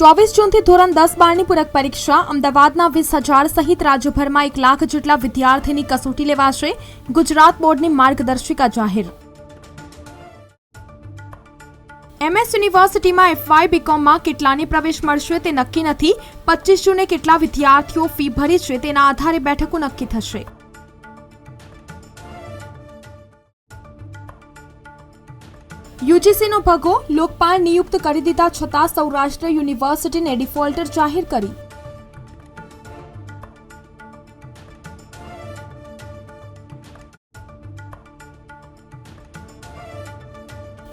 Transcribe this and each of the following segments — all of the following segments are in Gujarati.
ચોવીસ જૂનથી ધોરણ દસ બારની પૂરક પરીક્ષા, અમદાવાદના વીસ હજાર સહિત રાજ્યભરમાં એક લાખ જેટલા વિદ્યાર્થીની કસોટી લેવાશે ગુજરાત બોર્ડની માર્ગદર્શિકા જાહેર. એમએસ યુનિવર્સિટીમાં એફવાય બીકોમમાં કેટલાને પ્રવેશ મળશે તે નક્કી નથી. પચીસ જૂને કેટલા વિદ્યાર્થીઓ ફી ભરી છે તેના આધારે બેઠકો નક્કી થશે. યુજીસીનો ભગો લોકપાલ નિયુક્ત કરી દીધા છતાં સૌરાષ્ટ્ર યુનિવર્સિટીને ડિફોલ્ટર જાહેર કરી.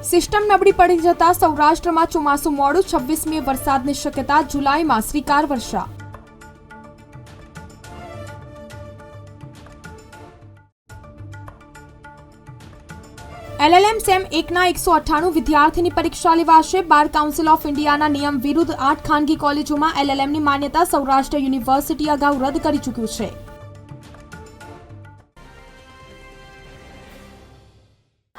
સિસ્ટમ નબળી પડી જતા સૌરાષ્ટ્રમાં ચોમાસું મોડું છવ્વીસમી વરસાદની શક્યતા જુલાઈમાં શ્રીકાર વર્ષા. એલએલએમ સેમ એકના એકસો અઠ્ઠાણું વિદ્યાર્થીની પરીક્ષા લેવાશે. બાર કાઉન્સિલ ઓફ ઇન્ડિયાના નિયમ વિરુદ્ધ આઠ ખાનગી કોલેજોમાં એલએલએમની માન્યતા સૌરાષ્ટ્ર યુનિવર્સિટી અગાઉ રદ કરી ચૂક્યું છે.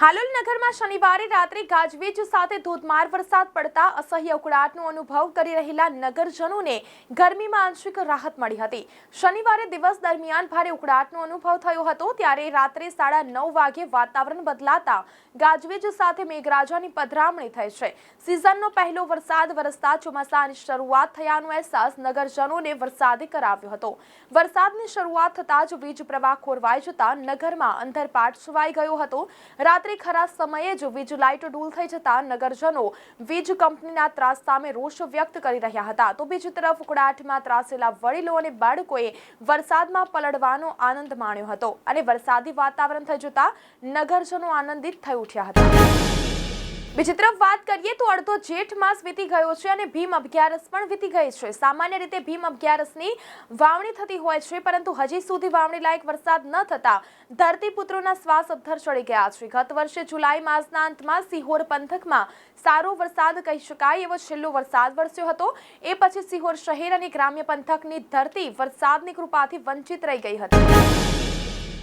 હાલોલ નગરમાં શનિવારે રાત્રે ગાજવીજ સાથે ધોધમાર વરસાદ પડતા અસહ્ય ઉકળાટનો અનુભવ કરી રહેલા નગરજનોને ગરમીમાં આંશિક રાહત મળી હતી. શનિવારે દિવસ દરમિયાન ભારે ઉકળાટનો અનુભવ થયો હતો, ત્યારે રાત્રે સાડા નવ વાગે વાતાવરણ બદલાતા ગાજવીજ સાથે મેઘરાજાની પધરામણી થઈ છે. સિઝનનો પહેલો વરસાદ વરસતા ચોમાસાની શરૂઆત થયાનો અહેસાસ નગરજનોને વરસાદે કરાવ્યો હતો. વરસાદની શરૂઆત થતાં જ વીજ પ્રવાહ ખોરવાઈ જતા નગરમાં અંધરપાટ છવાઈ ગયો હતો. રાત્રે ખરા સમયે જ વીજ લાઇટ ડૂલ થઈ જતા નગરજનો વીજ કંપનીના ત્રાસ સામે રોષ વ્યક્ત કરી રહ્યા હતા. તો બીજી તરફ ઉકળાટમાં ત્રાસેલા વડીલો અને બાળકોએ વરસાદમાં પલળવાનો આનંદ માણ્યો હતો અને વરસાદી વાતાવરણ થઈ જતા નગરજનો આનંદિત થઈ ઉઠ્યા હતા. બીજી તરફ વાત કરીએ તો અડધો જેઠ માસ વીતી ગયો છે અને ભીમ અગિયારસ પણ વીતી ગઈ છે. સામાન્ય રીતે ભીમ અગિયારસની વાવણી થતી હોય છે, પરંતુ હજી સુધી વાવણી લાયક વરસાદ ન થતા ધરતીપુત્રોના શ્વાસ અધ્ધર ચડી ગયા છે. ગત વર્ષે જુલાઈ માસના અંતમાં સિહોર પંથકમાં સારો વરસાદ કહી શકાય એવો છેલ્લો વરસાદ વરસ્યો હતો. એ પછી સિહોર શહેર અને ગ્રામ્ય પંથકની ધરતી વરસાદની કૃપાથી વંચિત રહી ગઈ હતી.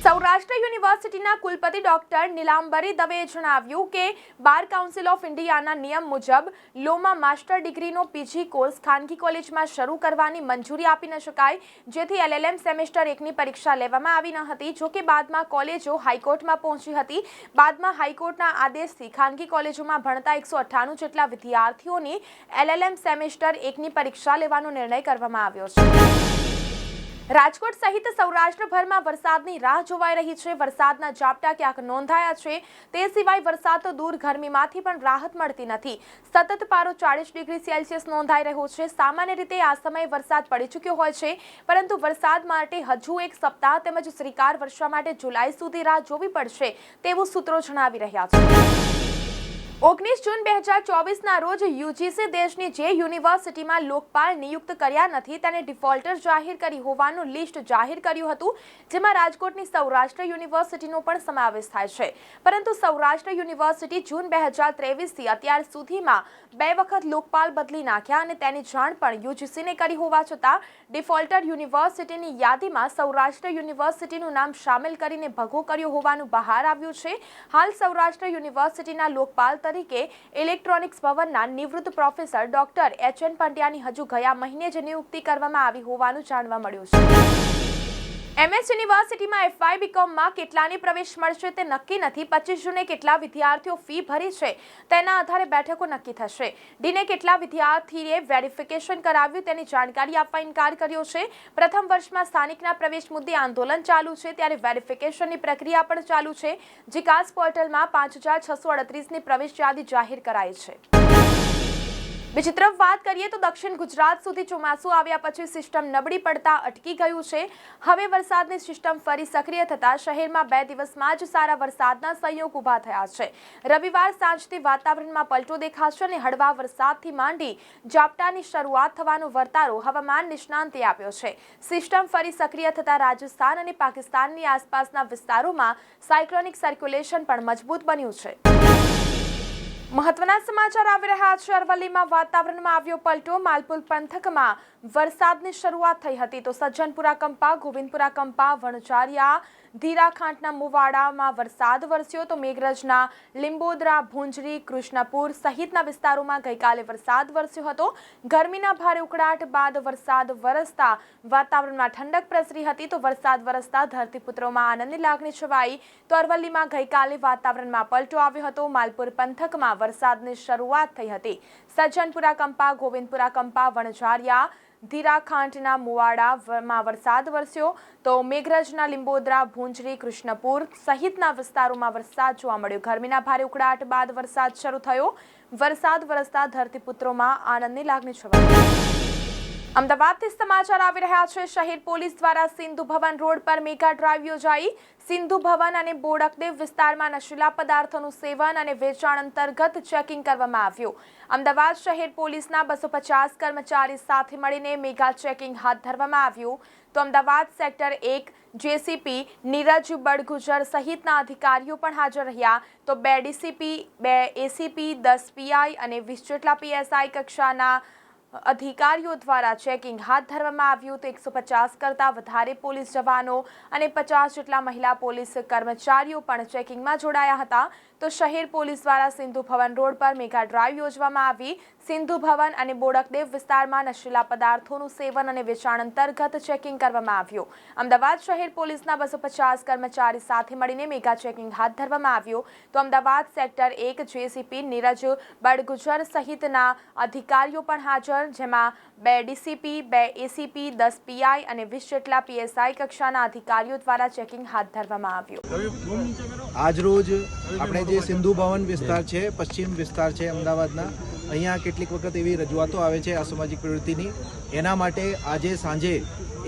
સૌરાષ્ટ્ર યુનિવર્સિટીના કુલપતિ ડોક્ટર નીલાંબરી દવેએ જણાવ્યું કે બાર કાઉન્સિલ ઓફ ઇન્ડિયાના નિયમ મુજબ લોમાં માસ્ટર ડિગ્રીનો પીજી કોર્સ ખાનગી કોલેજમાં શરૂ કરવાની મંજૂરી આપી ન શકાય, જેથી એલએલએમ સેમેસ્ટર એકની પરીક્ષા લેવામાં આવી ન હતી જોકે બાદમાં કોલેજો હાઈકોર્ટમાં પહોંચી હતી. બાદમાં હાઈકોર્ટના આદેશથી ખાનગી કોલેજોમાં ભણતા એકસો અઠ્ઠાણું જેટલા વિદ્યાર્થીઓની એલએલએમ સેમેસ્ટર એકની પરીક્ષા લેવાનો નિર્ણય કરવામાં આવ્યો છે. રાજકોટ સહિત સૌરાષ્ટ્રભરમાં વરસાદની રાહ જોવાઈ રહી છે. વરસાદના ઝાપટા ક્યાંક નોંધાયા છે. તે સિવાય વરસાદ તો દૂર ગરમીમાંથી પણ રાહત મળતી નથી. સતત પારો ચાળીસ ડિગ્રી સેલ્સિયસ નોંધાઈ રહ્યો છે. સામાન્ય રીતે આ સમયે વરસાદ પડી ચૂક્યો હોય છે, પરંતુ વરસાદ માટે હજુ એક સપ્તાહ તેમજ શ્રીકાર વર્ષા માટે જુલાઈ સુધી રાહ જોવી પડશે તેવું સૂત્રો જણાવી રહ્યા છે. ઓગણીસ જૂન બે હજાર ચોવીસના રોજ યુજીસી દેશની જે યુનિવર્સિટીમાં લોકપાલ નિયુક્ત કર્યા નથી તેને ડિફોલ્ટર જાહેર કરી હોવાનું લિસ્ટ જાહેર કર્યું હતું, જેમાં રાજકોટની સૌરાષ્ટ્ર યુનિવર્સિટીનો પણ સમાવેશ થાય છે. પરંતુ સૌરાષ્ટ્ર યુનિવર્સિટી જૂન બે હજાર ત્રેવીસથી અત્યાર સુધીમાં બે વખત લોકપાલ બદલી નાખ્યા અને તેની જાણ પણ યુજીસીને કરી હોવા છતાં ડિફોલ્ટર યુનિવર્સિટીની યાદીમાં સૌરાષ્ટ્ર યુનિવર્સિટીનું નામ સામેલ કરીને ભગો કર્યો હોવાનું બહાર આવ્યું છે. હાલ સૌરાષ્ટ્ર યુનિવર્સિટીના લોકપાલ તરીકે ઇલેક્ટ્રોનિક્સ ભવનના નિવૃત્ત પ્રોફેસર ડોક્ટર એચ એન પંડ્યાની હજુ ગયા મહિને જ નિયુક્તિ કરવામાં આવી હોવાનું જાણવા મળ્યું છે. એમએસ યુનિવર્સિટીમાં એફવાય બીકોમમાં કેટલાને પ્રવેશ મળશે તે નક્કી નથી. પચીસ જૂને કેટલા વિદ્યાર્થીઓ ફી ભરી છે તેના આધારે બેઠકો નક્કી થશે. ડીને કેટલા વિદ્યાર્થીએ વેરિફિકેશન કરાવ્યું તેની જાણકારી આપવા ઇનકાર કર્યો છે. પ્રથમ વર્ષમાં સ્થાનિકના પ્રવેશ મુદ્દે આંદોલન ચાલુ છે, ત્યારે વેરિફિકેશનની પ્રક્રિયા પણ ચાલુ છે જીકાસ પોર્ટલમાં પાંચ હજાર છસો અડત્રીસની પ્રવેશ યાદી જાહેર કરાઈ છે. બીજી તરફ વાત કરીએ તો દક્ષિણ ગુજરાત સુધી ચોમાસું આવ્યા પછી સિસ્ટમ નબળી પડતા અટકી ગયું છે. હવે વરસાદની સિસ્ટમ ફરી સક્રિય થતાં શહેરમાં બે દિવસમાં જ સારા વરસાદના સંયોગ ઊભા થયા છે. રવિવાર સાંજથી વાતાવરણમાં પલટો દેખાશે અને હળવા વરસાદથી માંડી ઝાપટાની શરૂઆત થવાનો વર્તારો હવામાન નિષ્ણાંતે આપ્યો છે. સિસ્ટમ ફરી સક્રિય થતાં રાજસ્થાન અને પાકિસ્તાનની આસપાસના વિસ્તારોમાં સાયક્લોનિક સર્ક્યુલેશન પણ મજબૂત બન્યું છે. મહત્વના સમાચાર આવી રહ્યા છે. અરવલ્લીમાં વાતાવરણમાં આવ્યો પલટો. માલપુર પંથકમાં વરસાદની શરૂઆત થઈ હતી. તો સજ્જનપુરા કંપા, ગોવિંદપુરા કંપા, વણઝારિયા ધીરાખાંટના મુવાડામાં વરસાદ વરસ્યો તો મેઘરજના લીંબોદરા, ભુંજરી, કૃષ્ણપુર સહિતના વિસ્તારોમાં ગઈકાલે વરસાદ વરસ્યો હતો. ગરમીના ભારે ઉકળાટ બાદ વરસાદ વરસતા વાતાવરણમાં ઠંડક પ્રસરી હતી તો વરસાદ વરસતા ધરતીપુત્રોમાં આનંદની લાગણી છવાઈ. તો અરવલ્લીમાં ગઈકાલે વાતાવરણમાં પલટો આવ્યો હતો. માલપુર પંથકમાં વરસાદની શરૂઆત થઈ હતી. સજ્જનપુરા, કંપા, ગોવિંદપુરા, કંપા, વણઝારિયા ધીરાખાંટના મુવાડામાં વરસાદ વરસ્યો તો મેઘરજના લીંબોદરા, ભુંજરી, કૃષ્ણપુર સહિતના વિસ્તારોમાં વરસાદ જોવા મળ્યો. ગરમીના ભારે ઉકળાટ બાદ વરસાદ શરૂ થયો. વરસાદ વરસતા ધરતીપુત્રોમાં આનંદની લાગણી છવાઈ. અમદાવાદથી સમાચાર આવી રહ્યા છે. શહેર પોલીસ દ્વારા સિંધુ ભવન રોડ પર મેગા ડ્રાઈવ યોજાઈ. સિંધુ ભવન અને બોડકદેવ વિસ્તારમાં નશીલા પદાર્થોનું સેવન અને વેચાણ અંતર્ગત ચેકિંગ કરવામાં આવ્યું. અમદાવાદ શહેર પોલીસના બસો પચાસ કર્મચારી સાથે મળીને મેગા ચેકિંગ હાથ ધરવામાં આવ્યું. તો અમદાવાદ સેક્ટર એક જેસીપી નીરજ બડગુજર સહિતના અધિકારીઓ પણ હાજર રહ્યા. તો બે ડીસીપી, બે એસીપી, દસ પીઆઈ અને વીસ જેટલા પીએસઆઈ કક્ષાના અધિકારીઓ દ્વારા ચેકિંગ હાથ ધરવામાં આવ્યું. તો એકસો પચાસ કરતાં વધારે પોલીસ જવાનો અને પચાસ જેટલા મહિલા પોલીસ કર્મચારીઓ પણ ચેકિંગમાં જોડાયા હતા. તો શહેર પોલીસ દ્વારા સિંધુ ભવન રોડ પર મેગા ડ્રાઈવ યોજવામાં આવી. સિંધુ ભવન અને બોડકદેવ વિસ્તારમાં નશીલા પદાર્થોનું સેવન અને વેચાણ અંતર્ગત ચેકિંગ કરવામાં આવ્યું. અમદાવાદ શહેર પોલીસના બસો પચાસ કર્મચારી સાથે મળીને મેગા ચેકિંગ હાથ ધરવામાં આવ્યું. તો અમદાવાદ સેક્ટર એક જેસીપી નીરજ બડગુજર સહિતના અધિકારીઓ પણ હાજર, જેમાં બે ડીસીપી, બે એસીપી, દસ પીઆઈ અને વીસ જેટલા પીએસઆઈ કક્ષાના અધિકારીઓ દ્વારા ચેકિંગ હાથ ધરવામાં આવ્યું. આજરોજ આપણે જે સિંધુ ભવન વિસ્તાર છે, પશ્ચિમ વિસ્તાર છે અમદાવાદના, અહીંયા કેટલીક વખત એવી રજૂઆતો આવે છે અસામાજિક પ્રવૃત્તિની. એના માટે આજે સાંજે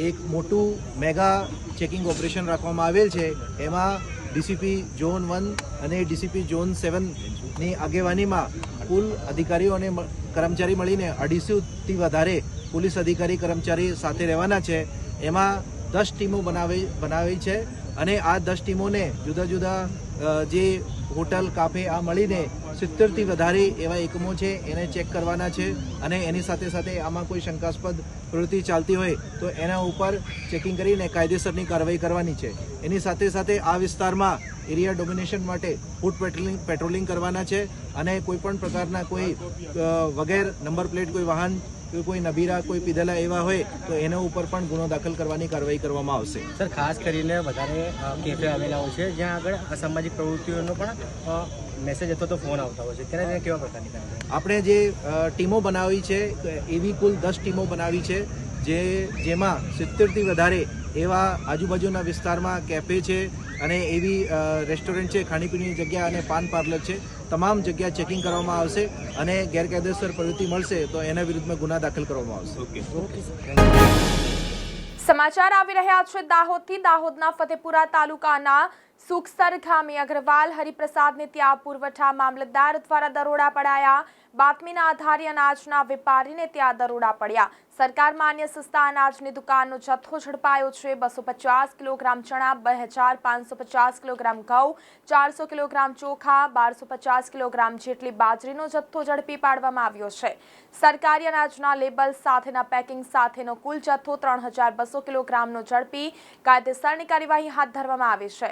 એક મોટું મેગા ચેકિંગ ઓપરેશન રાખવામાં આવેલ છે. એમાં ડીસીપી ઝોન વન અને ડીસીપી ઝોન સેવનની આગેવાનીમાં કુલ અધિકારીઓ અને કર્મચારી મળીને અઢીસોથી વધારે પોલીસ અધિકારી કર્મચારી સાથે રહેવાના છે. એમાં દસ ટીમો બનાવી બનાવી છે અને આ દસ ટીમોને જુદા જુદા જે હોટલ, કાફે આ મળીને સિત્તેરથી વધારે એવા એકમો છે, એને ચેક કરવાના છે અને એની સાથે સાથે આમાં કોઈ શંકાસ્પદ પ્રવૃત્તિ ચાલતી હોય તો એના ઉપર ચેકિંગ કરીને કાયદેસરની કાર્યવાહી કરવાની છે. એની સાથે સાથે આ વિસ્તારમાં એરિયા ડોમિનેશન માટે ફૂડ પેટ્રોલિંગ પેટ્રોલિંગ કરવાના છે અને કોઈ પણ પ્રકારના કોઈ વગેર, નંબર પ્લેટ, કોઈ વાહન કે કોઈ નબીરા કોઈ પીધેલા એવા હોય તો એના ઉપર પણ ગુનો દાખલ કરવાની કાર્યવાહી કરવામાં આવશે. સર ખાસ કરીને વધારે કેફે આવેલા હોય છે જ્યાં આગળ અસામાજિક પ્રવૃત્તિઓનો પણ મેસેજ અથવા તો ફોન આવતા હોય છે. ત્યારે કેવા પ્રકારની આપણે જે ટીમો બનાવી છે એવી કુલ દસ ટીમો બનાવી છે જે જેમાં સિત્તેરથી વધારે એવા આજુબાજુના વિસ્તારમાં કેફે છે અને એવી રેસ્ટોરન્ટ છે ખાણીપીણીની જગ્યા અને પાન પાર્લર છે. તમામ જગ્યા ચેકિંગ કરવામાં આવશે અને ગેરકાયદેસર પ્રવૃત્તિ મળશે તો એના વિરુદ્ધમાં ગુના દાખલ કરવામાં આવશે. સમાચાર આવી રહ્યા છે દાહોદથી. દાહોદના ફતેપુરા તાલુકાના સુખસર ગામે અગ્રવાલ હરિપ્રસાદને ત્યાં પુરવઠા મામલતદાર દ્વારા દરોડા પડાયા. બાતમીના આધારે અનાજના વેપારીને ત્યાં દરોડા પડ્યા. સરકાર માન્ય સસ્તા અનાજની દુકાનનો જથ્થો ઝડપાયો છે. બસો પચાસ કિલોગ્રામ ચણા, બે હજાર પાંચસો પચાસ કિલોગ્રામ ઘઉં, ચારસો કિલોગ્રામ ચોખા, બારસો પચાસ કિલોગ્રામ જેટલી બાજરીનો જથ્થો ઝડપી પાડવામાં આવ્યો છે. સરકારી અનાજના લેબલ સાથેના પેકિંગ સાથેનો કુલ જથ્થો ત્રણ હજાર બસો કિલોગ્રામનો ઝડપી કાયદેસરની કાર્યવાહી હાથ ધરવામાં આવી છે.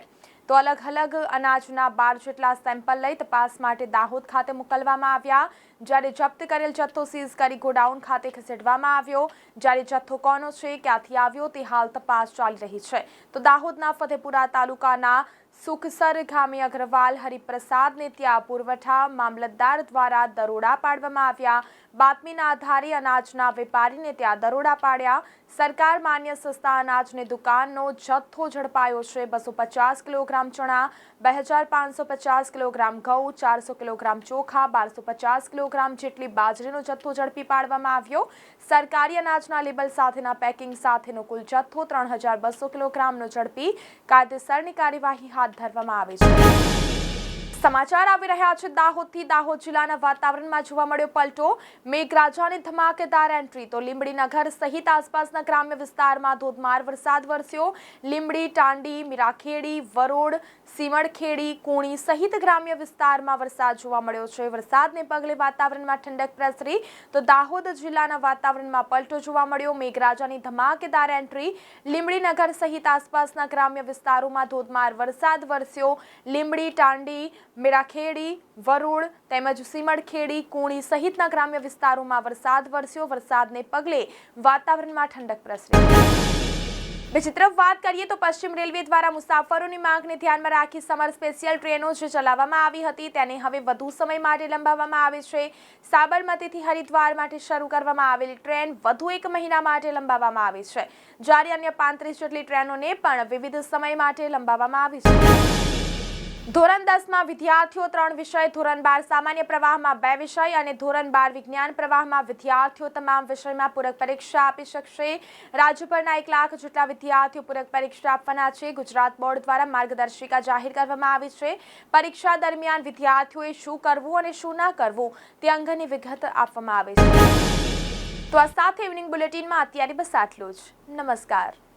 તો અલગ અલગ અનાજના બાર જેટલા સેમ્પલ લઈ તપાસ માટે દાહોદ ખાતે મોકલવામાં આવ્યા. જ્યારે જપ્ત કરેલ જથ્થો સીઝ કરી ગોડાઉન ખાતે ખસેડવામાં આવ્યો. જ્યારે જથ્થો કોનો છે, ક્યાંથી આવ્યો, તે હાલ તપાસ ચાલી રહી છે. તો દાહોદના ફતેપુરા તાલુકાના સુખસર ગામે અગ્રવાલ હરિપ્રસાદને ત્યાં પુરવઠા મામલતદાર દ્વારા દરોડા પાડવામાં આવ્યા. બાતમીના આધારે અનાજના વેપારીને ત્યાં દરોડા પાડ્યા. સરકાર માન્ય સસ્તા અનાજની દુકાનનો જથ્થો ઝડપાયો છે. બસો પચાસ કિલોગ્રામ ચણા, બે હજાર પાંચસો પચાસ કિલોગ્રામ ઘઉં, ચારસો કિલોગ્રામ ચોખા, બારસો પચાસ કિલોગ્રામ જેટલી બાજરીનો જથ્થો ઝડપી પાડવામાં આવ્યો. સરકારી અનાજના લેબલ સાથેના પેકિંગ સાથેનો કુલ જથ્થો ત્રણ હજાર બસો કિલોગ્રામનો ઝડપી. કાયદેસરની કાર્યવાહી હાથ ધરવામાં આવી છે. સમાચાર આવી રહ્યા છે. દાહોદથી દાહોદ જિલ્લાના વાતાવરણમાં જોવા મળ્યો પલટો. મેઘરાજાની ધમાકેદાર એન્ટ્રી. તો લીંબડી નગર સહિત આસપાસના ગ્રામ્ય વિસ્તારમાં ધોધમાર વરસાદ વરસ્યો. લીંબડી, ટાંડી, મીરાખેડી, વરોડ, સીમડખેડી, કુણી સહિત ગ્રામ્ય વિસ્તારમાં વરસાદ જોવા મળ્યો છે. વરસાદને પગલે વાતાવરણમાં ઠંડક પ્રસરી. તો દાહોદ જિલ્લાના વાતાવરણમાં પલટો જોવા મળ્યો. મેઘરાજાની ધમાકેદાર એન્ટ્રી. લીંબડી નગર સહિત આસપાસના ગ્રામ્ય વિસ્તારોમાં ધોધમાર વરસાદ વરસ્યો. લીંબડી, ટાંડી મેરાખેડી વરુળ તેમજ સીમડખેડી, કુણી સહિતના ગ્રામ્ય વિસ્તારોમાં વરસાદ વરસ્યો. વરસાદને પગલે વાતાવરણમાં ઠંડક પ્રસરી. બીજી તરફ વાત કરીએ તો પશ્ચિમ રેલવે દ્વારા મુસાફરોની માંગને ધ્યાનમાં રાખી સમર સ્પેશિયલ ટ્રેનો જે ચલાવવામાં આવી હતી. તેને હવે વધુ સમય માટે લંબાવવામાં આવે છે. સાબરમતીથી હરિદ્વાર માટે શરૂ કરવામાં આવેલી ટ્રેન વધુ એક મહિના માટે લંબાવવામાં આવી છે. જ્યારે અન્ય પાંત્રીસ જેટલી ટ્રેનોને પણ વિવિધ સમય માટે લંબાવવામાં આવી છે. ધોરણ દસમાં વિદ્યાર્થીઓ ત્રણ વિષય, ધોરણ બાર સામાન્ય પ્રવાહમાં બે વિષય અને ધોરણ બાર વિજ્ઞાન પ્રવાહમાં વિદ્યાર્થીઓ તમામ વિષયમાં પૂરક પરીક્ષા આપી શકશે. રાજ્યભરના એક લાખ જેટલા વિદ્યાર્થીઓ પૂરક પરીક્ષા આપવાના છે. ગુજરાત બોર્ડ દ્વારા માર્ગદર્શિકા જાહેર કરવામાં આવી છે. પરીક્ષા દરમિયાન વિદ્યાર્થીઓએ શું કરવું અને શું ના કરવું તે અંગેની વિગત આપવામાં આવે છે. તો આ સાથે ઇવનિંગ બુલેટિનમાં અત્યારે બસ આટલું જ. નમસ્કાર.